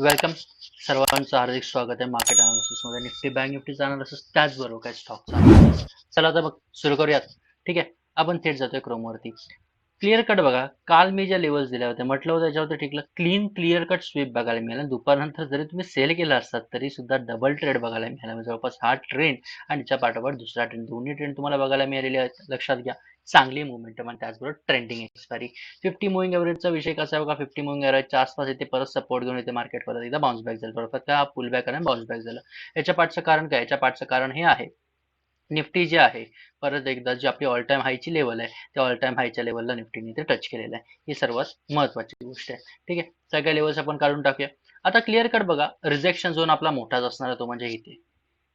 Welcome सर्वांचं हार्दिक स्वागत आहे मार्केट अनालिसिसमध्ये निफ्टी बँक निफ्टीचा अनालिसिस त्याचबरोबर काय स्टॉकचा चला आता मग सुरू करूयात. ठीक आहे? आपण थेट जातोय क्रोमवरती क्लिअर कट बघा. काल मी ज्या लेवल्स दिल्या होत्या म्हटलं होतं त्याच्यावरती ठीकलं क्लीन क्लिअर कट स्वीप बघायला मिळाला. दुपारनंतर जरी तुम्ही सेल केला असतात तरी सुद्धा डबल ट्रेड बघायला मिळाला. म्हणजे जवळपास हा ट्रेंड आणि त्याच्या पाठोपाठ दुसरा ट्रेंड दोन्ही ट्रेंड तुम्हाला बघायला मिळालेले आहेत. लक्षात घ्या. चांगली मुवमेंटम आणि त्याचबरोबर ट्रेंडिंग एक्सपायरी फिफ्टी मुव्हिंग एव्हरेजचा विषय कसा आहे का फिफ्टी मुव्हिंग एव्हरेजच्या आसपास येते परत सपोर्ट घेऊन येते मार्केट परत एकदा बाउन्स बॅक झालं थोडंफार का पुल बॅक आणि बाउन्स बॅक झालं. याच्या पाठचं कारण काय? याच्या पाठचं कारण हे आहे. निफ्टी जे आहे परत एकदा जी आपली ऑल टाइम हायची लेवल आहे त्या ऑल टाइम हायच्या लेवलला निफ्टीने ते टच केलेलं आहे. ही सर्वात महत्वाची गोष्ट आहे. ठीक आहे? सगळ्या लेवल्स आपण काढून टाकूया. आता क्लिअर कट बघा. रिजेक्शन झोन आपला मोठाच असणार आहे तो म्हणजे इथे.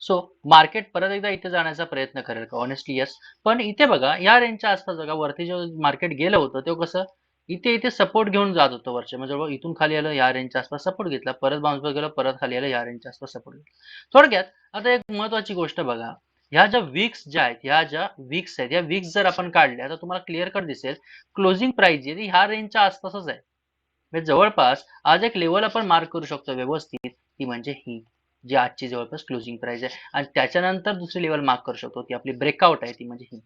सो मार्केट परत एकदा इथे जाण्याचा प्रयत्न करेल का? ऑनेस्टली यस पण इथे बघा या रेंजच्या आसपास बघा वरती जेव्हा मार्केट गेलं होतं तेव्हा कसं? इथे इथे सपोर्ट घेऊन जात होतं वरचे. म्हणजे बघा इथून खाली आलं या रेंजच्या आसपास सपोर्ट घेतला. परत बाउन्स बॅक गेलं परत खाली आलं या रेंजच्या आसपास सपोर्ट घेतला. थोडक्यात आता एक महत्वाची गोष्ट बघा. ह्या ज्या वीक्स ज्या आहेत ह्या ज्या वीक्स आहेत या वीक्स जर आपण काढल्या तर तुम्हाला क्लिअर कट दिसेल. क्लोजिंग प्राइस जी आहे ह्या रेंजच्या आसपासच आहे. म्हणजे जवळपास आज एक लेवल आपण मार्क करू शकतो व्यवस्थित ती म्हणजे ही. जी आजची जवळपास क्लोजिंग प्राइस आहे. आणि त्याच्यानंतर दुसरी लेवल मार्क करू शकतो. ती आपली ब्रेकआउट आहे ती म्हणजे ही.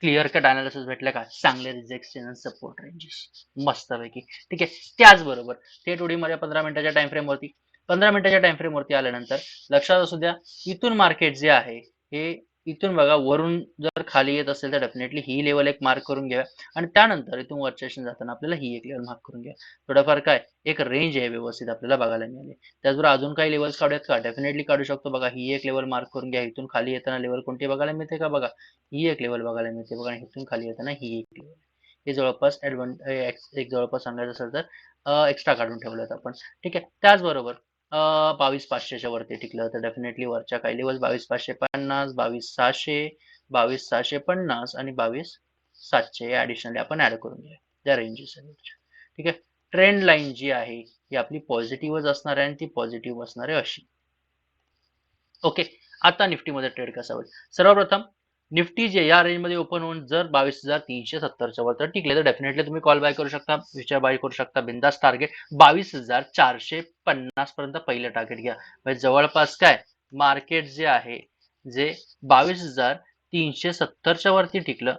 क्लिअर कट अनालिसिस भेटलं का? चांगले रिजेक्शन सपोर्ट रेंजेस मस्तपैकी. ठीक आहे. त्याचबरोबर ते उडीमध्ये पंधरा मिनिटाच्या टाइम फ्रेम वरती. पंधरा मिनिटाच्या टाइम फ्रेम वरती आल्यानंतर लक्षात असू द्या इथून मार्केट जे आहे हे इथून बघा वरून जर खाली येत असेल तर डेफिनेटली ही लेवल एक मार्क करून घ्या आणि त्यानंतर इथून वरच्या जाताना आपल्याला ही एक लेवल मार्क करून घ्या थोडाफार काय? एक रेंज आहे व्यवस्थित आपल्याला बघायला मिळाली. त्याचबरोबर अजून काही लेवल्स काढूयात का? डेफिनेटली काढू शकतो बघा. ही एक लेवल मार्क करून घ्या. इथून खाली येताना लेवल कोणती बघायला मिळते का बघा? ही एक लेवल बघायला मिळते बघा. आणि इथून खाली येताना ही एक लेवल हे जवळपास ऍडव्हान एक जवळपास सांगायचं असेल तर एक्स्ट्रा काढून ठेवलं आपण. ठीक आहे? त्याचबरोबर बावीस पाचशेच्या वरती टिकलं तर डेफिनेटली वरच्या काही लेवल बावीस पाचशे पन्नास बावीस सहाशे बावीस सहाशे पन्नास आणि बावीस सातशे ऍडिशनली आपण ऍड करून घेऊया. त्या रेंजेस ठीक आहे? ट्रेंड लाईन जी आहे ही आपली पॉझिटिव्हच असणार आहे आणि ती पॉझिटिव्ह असणार आहे अशी. ओके आता निफ्टीमध्ये ट्रेड कसा होईल? सर्वप्रथम निफ्टी जे या रेंजमध्ये ओपन होऊन जर बावीस हजार तीनशे सत्तरच्या वर तर टिकले तर डेफिनेटली तुम्ही कॉल बाय करू शकता विचार बाय करू शकता. बिंदास टार्गेट बावीस हजार चारशे पन्नास पर्यंत पहिलं टार्गेट घ्या. म्हणजे जवळपास काय? मार्केट जे आहे जे बावीस हजार तीनशे सत्तरच्या वरती टिकलं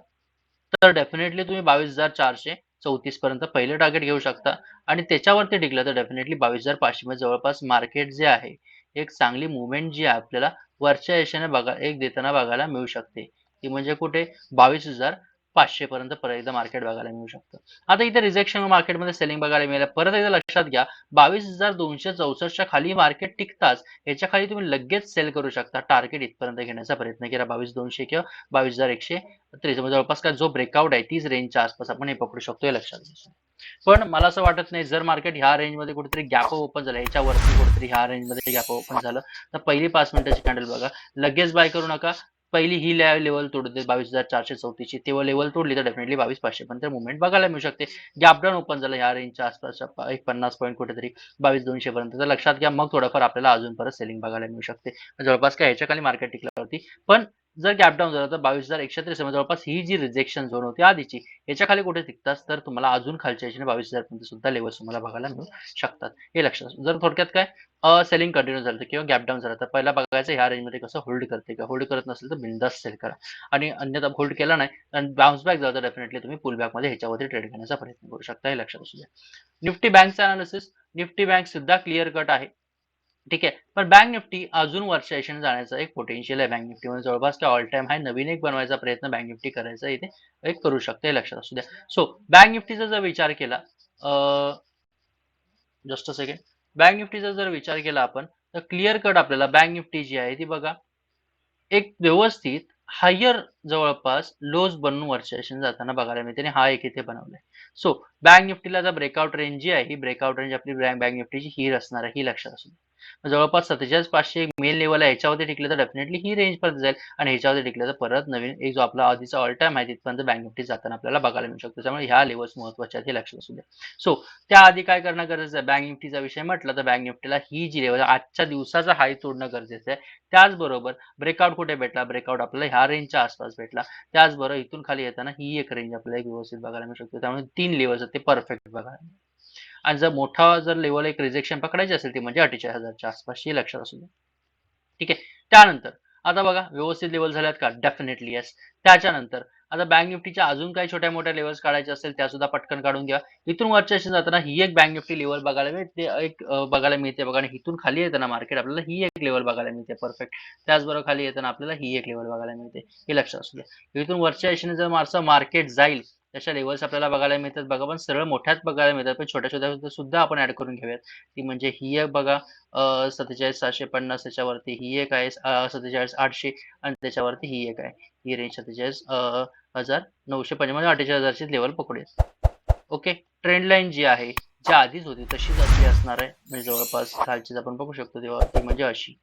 तर डेफिनेटली तुम्ही बावीस हजार चारशे चौतीस पर्यंत पहिलं टार्गेट घेऊ शकता. आणि त्याच्यावरती टिकलं तर डेफिनेटली बावीस हजार पाचशे मध्ये जवळपास मार्केट जे आहे एक चांगली मुवमेंट जी आहे आपल्याला वरच्या यशाने बघा एक देताना बघायला मिळू शकते. ती म्हणजे कुठे? बावीस हजार पाचशे पर्यंत परत एकदा मार्केट बघायला मिळू शकतं. आता इथे रिजेक्शन मार्केटमध्ये सेलिंग बघायला मिळालं. परत एकदा लक्षात घ्या बावीस हजार दोनशे चौसष्टच्या खाली मार्केट टिकताच याच्या खाली तुम्ही लगेच सेल करू शकता. टार्गेट इथपर्यंत घेण्याचा प्रयत्न केला. बावीस दोनशे किंवा बावीस हजार एकशे त्रेस म्हणजे जवळपास काय जो ब्रेकआउट आहे तीच रेंजच्या आसपास आपण हे पकडू शकतो हे लक्षात घ्या. पण मला असं वाटत नाही जर मार्केट ह्या रेंजमध्ये कुठेतरी गॅप ओपन झालं याच्यावरती कुठेतरी ह्या रेंजमध्ये गॅप ओपन झालं तर पहिली पाच मिनिटाची कॅन्डल बघा. लगेच बाय करू नका. पहिली ही लेवल तोडते बावीस हजार चारशे चौतीसची. तेव्हा लेवल तोडली तर डेफिनेटली बावीस पाचशे. पर्यंत मुवमेंट बघायला मिळू शकते. गॅप डाऊन ओपन झालं ह्या रेंजच्या आसपासच्या एक पन्नास पॉईंट कुठेतरी बावीस दोनशे पर्यंत. तर लक्षात घ्या मग थोडंफार आपल्याला अजून परत सेलिंग बघायला मिळू शकते. जवळपास काय ह्याच्या खाली मार्केट टिकल्यावरती. पण जर गॅप डाऊन झालं तर बावीस हजार एकशे त्रेसष्ट म्हणजे जवळपास ही जी रिजेक्शन झोन होती आधीची याच्या खाली कुठे टिकतात? तर तुम्हाला अजून खालच्या याच्याने बावीस हजार पर्यंत सुद्धा लेवल तुम्हाला बघायला मिळू शकतात. हे लक्षात जर थोडक्यात काय? सेलिंग कंटिन्यू झालं किंवा गॅप डाऊन झालं तर पहिला बघायचं ह्या रेंजमध्ये कसं होल्ड करते का होल्ड करत नसेल तर बिंदास सेल करा. आणि अन्यथा होल्ड केला नाही आणि बाउन्स बॅक झालं तर डेफिनेटली तुम्ही पुल बॅकमध्ये ह्याच्यावरती ट्रेड करण्याचा प्रयत्न करू शकता हे लक्षात असू द्या. निफ्टी बँकचा अनालिसिस निफ्टी बँक सुद्धा क्लिअर कट आहे. ठीक आहे. पण बँक निफ्टी अजून वरच्या जाण्याचा एक पोटेन्शियल आहे बँक निफ्टी म्हणजे जवळपास काय ऑल टाइम हाय नवीन एक बनवायचा प्रयत्न बँक निफ्टी करायचा इथे. एक करू शकते लक्षात असू द्या. सो बँक निफ्टीचा जर विचार केला जस्ट अ सेकंड बँक निफ्टीचा जर विचार केला आपण तर क्लिअर कट आपल्याला बँक निफ्टी जी आहे ती बघा. एक व्यवस्थित हायर जवळपास लोज बनून वरच्या जाताना बघायला मिळते आणि हा एक इथे बनवलाय. सो बँक निफ्टीला जर ब्रेकआउट रेंज जी आहे ही ब्रेकआउट रेंज आपली बँक निफ्टीची ही असणार आहे ही लक्षात असू द्या. जवळपास सत्तेचाळीस पाचशे मेन लेवल आहे याच्यावरती टिकले तर डेफिनेटली ही रेंज पर्यंत जाईल. आणि ह्याच्यावरती टिकलं तर परत नवीन एक जो आपला आधीचा ऑल टाइम आहे तिथपर्यंत बँक निफ्टी जाताना आपल्याला बघायला मिळू शकतो. त्यामुळे ह्या लेवल्स महत्त्वाच्या आहेत हे लक्षात असू द्या. सो त्याआधी काय करणं गरजेचं आहे? बँक निफ्टीचा विषय म्हटलं तर बँक निफ्टीला ही जी लेवल आजच्या दिवसाचा हाय तोडणं गरजेचं आहे. त्याचबरोबर ब्रेकआउट कुठे भेटला? ब्रेकआउट आपल्याला ह्या रेंजच्या आसपास भेटला. त्याचबरोबर इथून खाली येताना ही एक रेंज आपल्याला एक व्यवस्थित बघायला मिळू शकते. त्यामुळे तीन लेवल्स आहेत ते परफेक्ट बघायला. आणि जर मोठा जर लेवल एक रिजेक्शन पकडायची असेल ती म्हणजे अठ्ठेचाळीस हजारच्या आसपास हे लक्षात असू द्या. ठीक आहे? त्यानंतर आता बघा व्यवस्थित लेवल झाल्यात का? डेफिनेटली येस त्याच्यानंतर आता बँक निफ्टीच्या अजून काही छोट्या मोठ्या लेवल्स काढायचे असेल त्या सुद्धा पटकन काढून घ्या. इथून वरच्या जाताना ही एक बँक निफ्टी लेवल बघायला मिळते एक बघायला मिळते बघा. आणि इथून खाली येताना मार्केट आपल्याला ही एक लेवल बघायला मिळते परफेक्ट त्याचबरोबर खाली येताना आपल्याला ही एक लेवल बघायला मिळते. हे लक्षात असू द्या. इथून वरच्या दिशेने जर मार्केट जाईल त्याच्या लेवल्स आपल्याला बघायला मिळतात. बघा पण सरळ मोठ्याच बघायला मिळतात. पण छोट्या छोट्या सुद्धा आपण ऍड करून घेऊयात. ती म्हणजे ही एक बघा सत्तेचाळीस सहाशे पन्नास त्याच्यावरती ही एक आहे. सत्तेचाळीस आठशे आणि त्याच्यावरती ही एक आहे. ही रेंज सत्तेचाळीस हजार नऊशे पंचावन्न म्हणजे अठ्ठेचाळीस हजारची लेवल पकडूयात. ओके ट्रेंड लाईन जी आहे जी आधीच होती तशीच अशी असणार आहे. म्हणजे जवळपास खालचीच आपण बघू शकतो तेव्हा. ती म्हणजे अशी.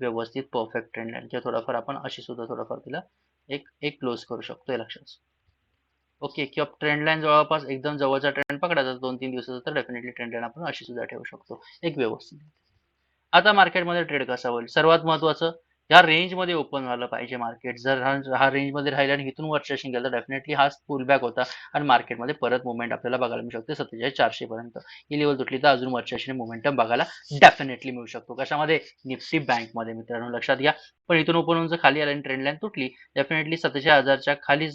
व्यवस्थित परफेक्ट ट्रेंड लाईन किंवा थोडाफार आपण अशी सुद्धा थोडाफार तिला एक एक क्लोज करू शकतो हे लक्षात. ओके किंवा ट्रेंड लाईन जवळपास एकदम जवळचा ट्रेंड पकडायचा दोन तीन दिवसाचा तर डेफिनेटली ट्रेंड लाईन आपण अशी सुद्धा ठेवू शकतो. एक व्यवस्थित. आता मार्केटमध्ये ट्रेड कसा होईल? सर्वात महत्वाचं या रेंजमध्ये ओपन झालं पाहिजे मार्केट जर हा रेंजमध्ये रेंजमध्ये राहिला आणि इथून वर्षेशन गेलं तर डेफिनेटली हा पुलबॅक होता आणि मार्केटमध्ये परत मुवमेंट आपल्याला बघायला मिळू शकते सत्तेचाळीस चारशे पर्यंत. ही लेवल तुटली तर अजून वर्षेशन मुवमेंटम बघायला डेफिनेटली मिळू शकतो. कशामध्ये? निफ्टी बँकमध्ये मित्रांनो लक्षात घ्या. पण इथून ओपन होऊन जर खाली आला आणि ट्रेंड लाईन तुटली डेफिनेटली सत्तेचाळीस हजारच्या खाली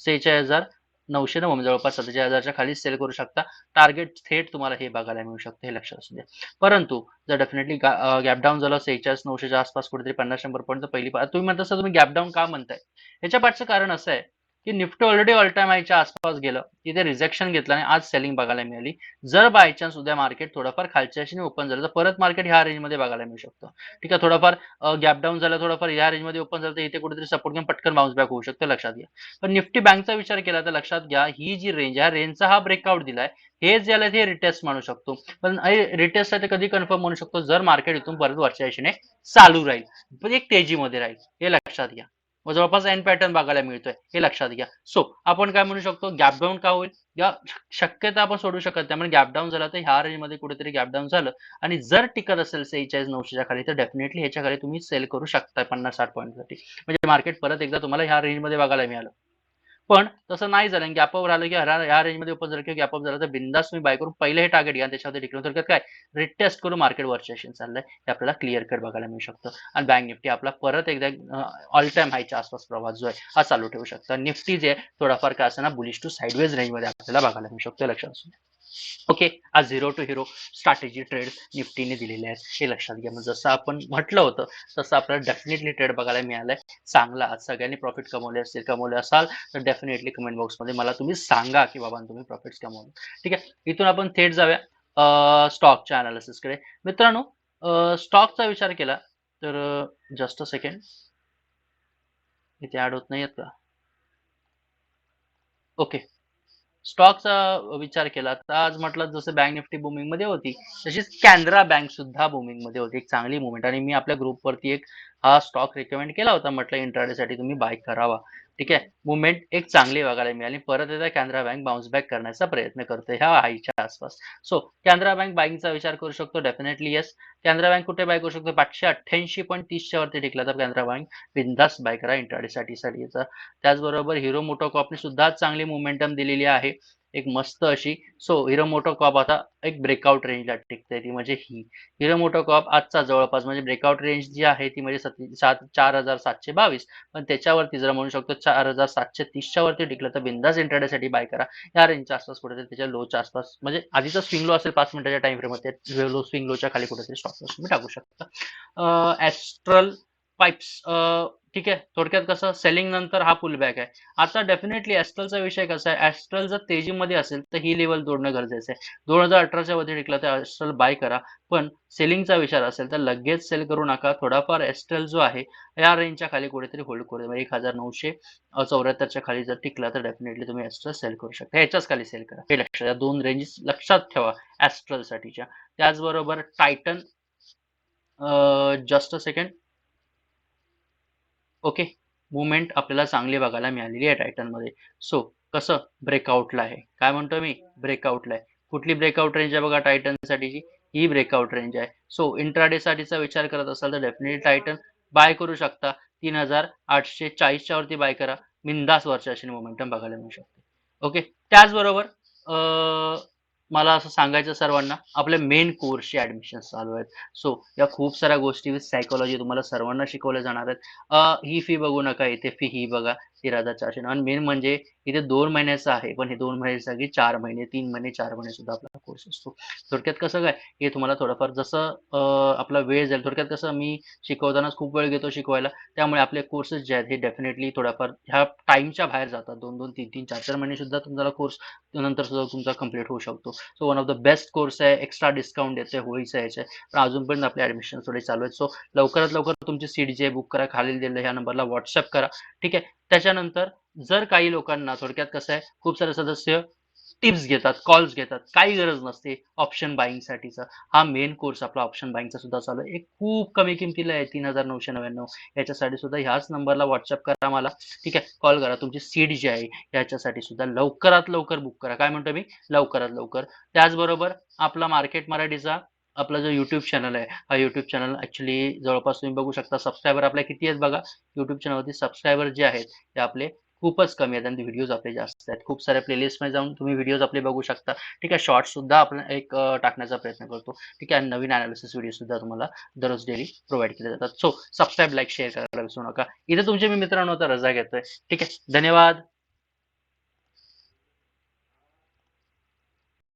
सेहेचाळीस हजार नऊशे नऊ जवळपास सत्तेचाळीस हजारच्या खाली सेल करू शकता. टार्गेट थेट तुम्हाला हे बघायला मिळू शकते हे लक्षात असू द्या. परंतु जर डेफिनेटली गॅप डाऊन झालं सेहेचाळीस नऊशेच्या आसपास कुठेतरी पन्नास शंभर पर्यंत पहिली तुम्ही म्हणता सर तुम्ही गॅप डाऊन का म्हणताय? याच्या पाठचं कारण असं आहे की निफ्टी ऑलरेडी ऑल टाइम हायच्या आसपास गेलं. तिथे रिजेक्शन घेतलं आणि आज सेलिंग बघायला मिळाली. जर बाय चान्स उद्या मार्केट थोडंफार खालच्या दिशेने ओपन झालं तर परत मार्केट ह्या रेंजमध्ये बघायला मिळू शकतं. ठीक आहे थोडंफार गॅप डाऊन झालं थोडंफार ह्या रेंजमध्ये ओपन झालं तर इथे कुठेतरी सपोर्ट घेऊन पटकन बाउन्स बॅक होऊ शकतं लक्षात घ्या. पण निफ्टी बँकचा विचार केला तर लक्षात घ्या ही जी रेंज आहे रेंजचा हा ब्रेकआउट दिलाय. हे ज्याला आलं ते रिटेस्ट म्हणू शकतो. पण रिटेस्ट आहे ते कधी कन्फर्म म्हणू शकतो जर मार्केट इथून परत वरच्या दिशेने चालू राहील. पण एक तेजीमध्ये राहील. हे लक्षात घ्या. व जवळपास एन पॅटर्न बघायला मिळतोय. हे लक्षात घ्या. सो आपण काय म्हणू शकतो? गॅप डाऊन का होईल? या शक्यता आपण सोडू शकत नाही. त्यामुळे गॅप डाऊन झाला तर ह्या रेंजमध्ये कुठेतरी गॅप डाऊन झालं. आणि जर टिकत असेल सेहेचाळीस नऊशेच्या खाली तर डेफिनेटली ह्याच्या खाली तुम्ही सेल करू शकता पन्नास साठ पॉईंटसाठी म्हणजे मार्केट परत एकदा तुम्हाला ह्या रेंजमध्ये बघायला मिळालं. पण तसं नाही झालं. गॅप अप राहिलं की या रेंजमध्ये ओपन झालं किंवा गॅप अप झालं तर बिंदास तुम्ही बाय करून पहिले हे टार्गेट घ्या त्याच्यामध्ये डिक्लेअर थोडक्यात काय? रिटेस्ट करून मार्केट वरच्या चाललंय. हे आपल्याला क्लिअर कट बघायला मिळू शकतं. आणि बँक निफ्टी आपला परत एकदा ऑल टाइम हायच्या आसपास प्रवास जो आहे हा चालू ठेवू शकतो. निफ्टी जे थोडाफार काय असताना बुलिश टू साईडवेज रेंजमध्ये आपल्याला बघायला मिळू शकतो. लक्षात असू ओके आज zero to hero strategy trade निफ्टीने दिलेले आहेत. हे लक्षात घ्या. मग जसं आपण म्हटलं होतं तसं आपल्याला डेफिनेटली ट्रेड बघायला मिळालंय. चांगला आज सगळ्यांनी प्रॉफिट कमवले असतील कमवले असाल तर डेफिनेटली कमेंट बॉक्समध्ये मला तुम्ही सांगा की बाबा तुम्ही प्रॉफिट्स कमवले. ठीक आहे? इथून आपण थेट जाऊया स्टॉकच्या अनालिसिसकडे मित्रांनो स्टॉकचा विचार केला तर जस्ट अ सेकंड इथे ॲड होत नाही आहेत का? ओके. स्टॉकचा विचार केला तर आज म्हटलं जसं बँक निफ्टी बुमिंगमध्ये होती तशीच कॅनरा बँक सुद्धा बुमिंगमध्ये होती. एक चांगली मुवमेंट आणि मी आपल्या ग्रुपवरती एक हा स्टॉक रेकमेंड केला होता म्हटलं इंट्राडे साठी तुम्ही बाय करावा. ठीक आहे? मुवमेंट एक चांगली बघायला मिळाली. परत एकदा कॅनरा बँक बाउन्स बॅक करण्याचा प्रयत्न करते ह्या हाईच्या आसपास. सो कॅनरा बँक बाईंगचा विचार करू शकतो डेफिनेटली येस कॅनरा बँक कुठे बाय करू शकतो? पाचशे अठ्ठ्याऐंशी पॉईंट तीसच्या वरती टिकला तर कॅनरा बँक बिंदास बाय करा इंट्राडे साठी साठीचा त्याचबरोबर हिरो मोटोकॉपने सुद्धा चांगली मुवमेंटम दिलेली आहे. एक मस्त अशी. सो हिरो मोटोकॉप आता एक ब्रेकआउट रेंजला टिकते ती म्हणजे ही. हिरो मोटोकॉप आजचा जवळपास म्हणजे ब्रेकआउट रेंज जी आहे ती म्हणजे सत सात चार हजार सातशे बावीस. पण त्याच्यावरती जर म्हणू शकतो चार हजार सातशे तीसच्या वरती टिकलं तर बिंदास इंटरडेसाठी बाय करा. या रेंजच्या आसपास कुठेतरी त्याच्या लोच्या आसपास. म्हणजे आधीचा स्विंग लो असेल पाच मिनिटाच्या टाइम फ्रेममध्ये लो स्विंग लोच्या खाली कुठेतरी स्टॉक लॉस तुम्ही टाकू शकता. ऍस्ट्रल पाईप्स ठीक आहे? थोडक्यात कसं? सेलिंग नंतर हा पुल बॅक आहे. आता डेफिनेटली ॲस्ट्रलचा विषय कसा आहे? ॲस्ट्रल जर तेजीमध्ये असेल तर ही लेवल तोडणं गरजेचं आहे. दोन हजार अठराच्या मध्ये टिकला तर ॲस्ट्रल बाय करा. पण सेलिंगचा विचार असेल तर लगेच सेल करू नका. थोडाफार एस्ट्रल जो आहे या रेंजच्या खाली कुठेतरी होल्ड करू द्या. एक हजार नऊशे चौऱ्याहत्तरच्या खाली जर टिकला तर डेफिनेटली तुम्ही एस्ट्रल सेल करू शकता. ह्याच्याच खाली सेल करा. हे लक्षात या दोन रेंजेस लक्षात ठेवा ॲस्ट्रलसाठीच्या त्याचबरोबर Titan just a second okay. Movement आपल्याला चांगली बघायला मिळालेली आहे टायटनमध्ये सो कसं ब्रेकआउटला आहे? काय म्हणतो मी? ब्रेकआउटला आहे. कुठली ब्रेकआउट रेंज आहे बघा टायटन साठीची ही ब्रेकआउट रेंज आहे. सो इंट्राडे साठीचा विचार करत असाल तर डेफिनेटली टायटन बाय करू शकता. तीन हजार आठशे चाळीसच्या वरती बाय करा. बिंदास वरच्या अशी मोमेंटम बघायला मिळू शकते. ओके. त्याचबरोबर मला असं सांगायचं सर्वांना आपल्या मेन कोर्सचे ऍडमिशन चालू आहेत. सो या खूप साऱ्या गोष्टी विथ सायकोलॉजी तुम्हाला सर्वांना शिकवल्या जाणार आहेत. ही फी बघू नका इथे फी ही बघा. तेरा हजार चारशे आणि मेन म्हणजे इथे दोन महिन्याचा आहे पण हे दोन महिन्याची जागी चार महिने तीन महिने चार महिने सुद्धा आपला कोर्स असतो. थोडक्यात कसं काय हे तुम्हाला थोडंफार जसं आपला वेळ जाईल थोडक्यात कसं मी शिकवतानाच खूप वेळ घेतो शिकवायला. त्यामुळे आपले कोर्सेस जे आहेत हे डेफिनेटली थोडाफार ह्या टाईमच्या बाहेर जातात. दोन दोन तीन तीन चार चार महिने सुद्धा तुमचा कोर्स नंतर सुद्धा तुमचा कंप्लीट होऊ शकतो. So one of the best course आहे एक्स्ट्रा डिस्काउंट देते होळीच्या याचे. पण अजूनपर्यंत आपले ऍडमिशन थोडे चालू आहेत. सो लवकरात लवकर तुमची सीट जे बुक करा खाली दिलं ह्या नंबरला व्हॉट्सअप करा. ठीक आहे? त्याच्या त्याच्यानंतर जर काही लोकांना थोडक्यात कसं आहे खूप सारे सदस्य टिप्स घेतात कॉल्स घेतात काही गरज नसते ऑप्शन बाईंगसाठीचा हा मेन कोर्स आपला ऑप्शन बाईंगचा सुद्धा चालू आहे. एक खूप कमी किमतीला आहे तीन हजार नऊशे नव्याण्णव. याच्यासाठी सुद्धा ह्याच नंबरला व्हॉट्सअप करा मला. ठीक आहे कॉल करा. तुमची सीट जी आहे याच्यासाठी सुद्धा लवकरात लवकर बुक करा. काय म्हणतो मी? लवकरात लवकर. त्याचबरोबर आपला मार्केट मराठीचा आपला जो युट्यूब चॅनल आहे हा युट्यूब चॅनल ॲक्च्युली जवळपास तुम्ही बघू शकता. सबस्क्रायबर आपल्या किती आहेत बघा? युट्यूब चॅनलवरती सबस्क्रायबर जे आहेत ते आपले खूपच कमी आहेत आणि व्हिडिओज आपले जास्त आहेत. खूप साऱ्या प्लेलिस्टमध्ये जाऊन तुम्ही व्हिडिओज आपले बघू शकता. ठीक आहे शॉर्ट्ससुद्धा आपण एक टाकण्याचा प्रयत्न करतो. ठीक आहे नवीन अनालिसिस व्हिडिओ सुद्धा तुम्हाला दररोज डेली प्रोव्हाइड केले जातात. सो सबस्क्राईब लाईक शेअर करायला विसरू नका. इथे तुमचे मी मित्रांनो आता रजा घेतोय. ठीक आहे धन्यवाद.